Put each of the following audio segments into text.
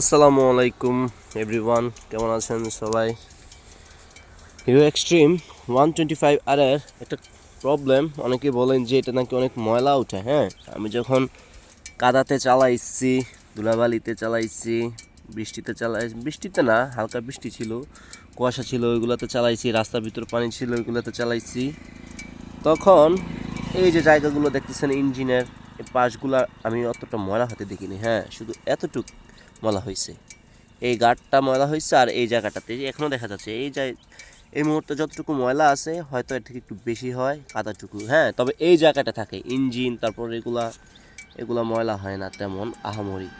আসসালামু আলাইকুম এভরিওয়ান কেমন আছেন সবাই? Hero Xtreme one twenty five R এর একটা প্রবলেম অনেকে বলেন যে এটা নাকি অনেক ময়লা উঠে হ্যাঁ? আমি যখন কাদাতে চালাইছি, ধুলাবালিতে চালাইছি, বৃষ্টিতে চালাই, বৃষ্টিতে না, হালকা বৃষ্টি ছিল, কুয়াশা ছিল, ওইগুলোতে চালাইছি, রাস্তার ভিতর পানি ছিল, ওইগুলোতে চালাইছি। তখন এই যে জায়গাগুলো দেখতেছেন, ইঞ্জিনের, এই পাশগুলা আমি অতটা ময়লা হতে দেখিনি হ্যাঁ? শুধু এতটুক ময়লা হয়েছে। এই গাঢ়টা ময়লা হয়েছে আর এই জায়গাটাতে এখনও দেখা যাচ্ছে, এই জায় এই মুহূর্তে যতটুকু ময়লা আছে হয়তো এর থেকে একটু বেশি হয় কাদাটুকু হ্যাঁ তবে এই জায়গাটা থাকে, ইঞ্জিন, তারপর এগুলা এগুলা ময়লা হয় না তেমন আহামরি।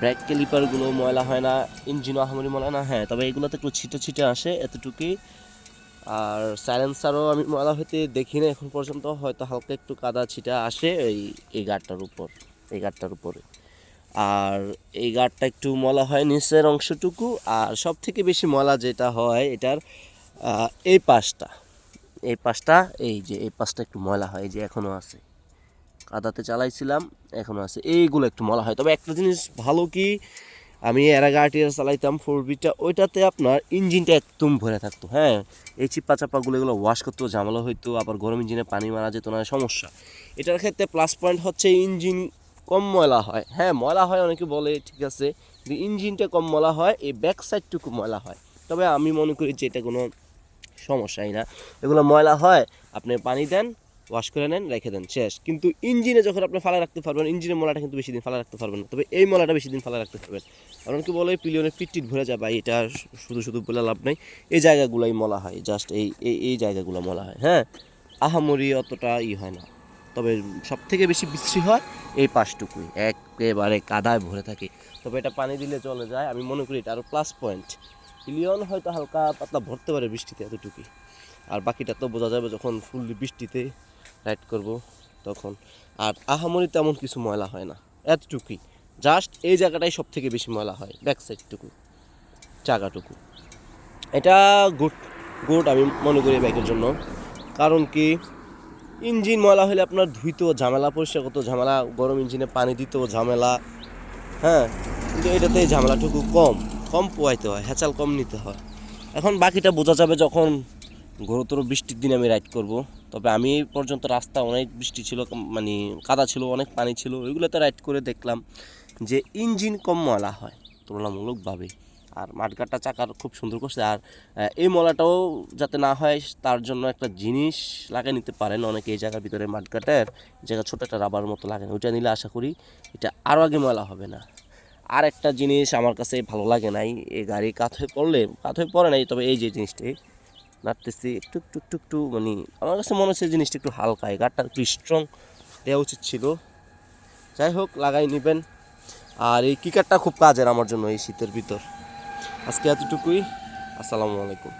ব্রেক ক্যালিপারগুলো ময়লা হয় না, ইঞ্জিনও আহামরি ময়লা না হ্যাঁ তবে এগুলোতে একটু ছিটে ছিটে আসে এতটুকুই। আর সাইলেন্সারও আমি ময়লা হইতে দেখি না এখন পর্যন্ত, হয়তো হালকা একটু কাদা ছিটা আসে এই এই গাড়টার উপর, এই গাড়টার উপরে। আর এই গাড়টা একটু মলা হয় নিচের অংশটুকু, আর সব থেকে বেশি মলা যেটা হয় এটার এই পাশটা। এই পাশটা, এই যে এই পাশটা একটু ময়লা হয় যে এখনও আছে। কাদাতে চালাইছিলাম এখনও আছে। এইগুলো একটু মলা হয়। তবে একটা জিনিস ভালো কি, আমি এর আগে চালাইতাম ফোর বিটা ওইটাতে আপনার ইঞ্জিনটা একদম ভরে থাকতো। হ্যাঁ এই চিপ্পা চাপ্পাগুলো এগুলো ওয়াশ করতেও ঝামেলা হইতো, আবার গরম ইঞ্জিনে পানি মারা যেত না, সমস্যা। এটার ক্ষেত্রে প্লাস পয়েন্ট হচ্ছে ইঞ্জিন কম ময়লা হয়। হ্যাঁ ময়লা হয় অনেকে বলে, ঠিক আছে ইঞ্জিনটা কম ময়লা হয়, এই ব্যাক সাইডটুকু ময়লা হয়। তবে আমি মনে করি যে এটা কোনো সমস্যাই না। এগুলো ময়লা হয়, আপনি পানি দেন ওয়াশ করে নেন, রেখে দেন, শেষ। কিন্তু ইঞ্জিনে যখন আপনি ফালা রাখতে পারবেন, ইঞ্জিনের মলাটা কিন্তু বেশি দিন ফালা রাখতে পারবেন না। তবে এই মলাটা বেশি দিন ফালা রাখতে পারবেন। কি বলে পিলিয়নের পিটটিট ভরে যায় বা এটা শুধু শুধু বলে লাভ নেই। এই জায়গাগুলোই মলা হয় জাস্ট এই এই জায়গাগুলো মলা হয় হ্যাঁ? আহামরি অতটা ই হয় না। তবে সব থেকে বেশি বিশ্রী হয় এই পাশটুকুই। একেবারে কাদায় ভরে থাকে। তবে এটা পানি দিলে চলে যায়, আমি মনে করি এটা আরও প্লাস পয়েন্ট ইলিয়ন হয়তো হালকা পাতলা ভরতে পারে বৃষ্টিতে এতটুকুই। আর বাকিটা তো বোঝা যাবে যখন ফুললি বৃষ্টিতে রাইড করব তখন। আর আহামরি তেমন কিছু ময়লা হয় না, এতটুকুই। জাস্ট এই জায়গাটাই সব থেকে বেশি ময়লা হয় ব্যাক সাইডটুকু জায়গাটুকু এটা গুড গুড আমি মনে করি ব্যাকের জন্য। কারণ কি ইঞ্জিন ময়লা হলে আপনার ধুইতেও ঝামেলা, পরিষ্কার করতেও ঝামেলা, গরম ইঞ্জিনে পানি দিতেও ঝামেলা হ্যাঁ? কিন্তু এটাতে ঝামেলাটুকু কম কম পোয়াইতে হয় হ্যাচাল কম নিতে হয়। এখন বাকিটা বোঝা যাবে যখন ঘোরতর বৃষ্টির দিনে আমি রাইড করব। তবে আমি এই পর্যন্ত রাস্তা অনেক বৃষ্টি ছিল মানে কাদা ছিল, অনেক পানি ছিল, ওইগুলোতে রাইড করে দেখলাম যে ইঞ্জিন কম ময়লা হয়, তুলনামূলকভাবে। আর মাঠঘাটটা চাকার খুব সুন্দর করছে। আর এই মলাটাও যাতে না হয়, তার জন্য একটা জিনিস লাগিয়ে নিতে পারেন। অনেকে এই জায়গার ভিতরে মাঠঘাটের জায়গা ছোটো একটা রাবার মতো লাগে না, ওইটা নিলে আশা করি এটা আরও আগে ময়লা হবে না। আর একটা জিনিস আমার কাছে ভালো লাগে নাই, এই গাড়ি কাত হয়ে পড়লে, কাত হয়ে পড়ে নাই, তবে এই যে জিনিসটি নাড়তেছি, একটু একটু একটু একটু মানে আমার কাছে মনে হচ্ছে জিনিসটা একটু হালকা, এই গাড়টা একটু স্ট্রং দেওয়া উচিত ছিল। যাই হোক, লাগাই নেবেন। আর এই কিকারটা খুব কাজের আমার জন্য এই শীতের ভিতর। আজকে এতটুকুই। আসসালামু আলাইকুম।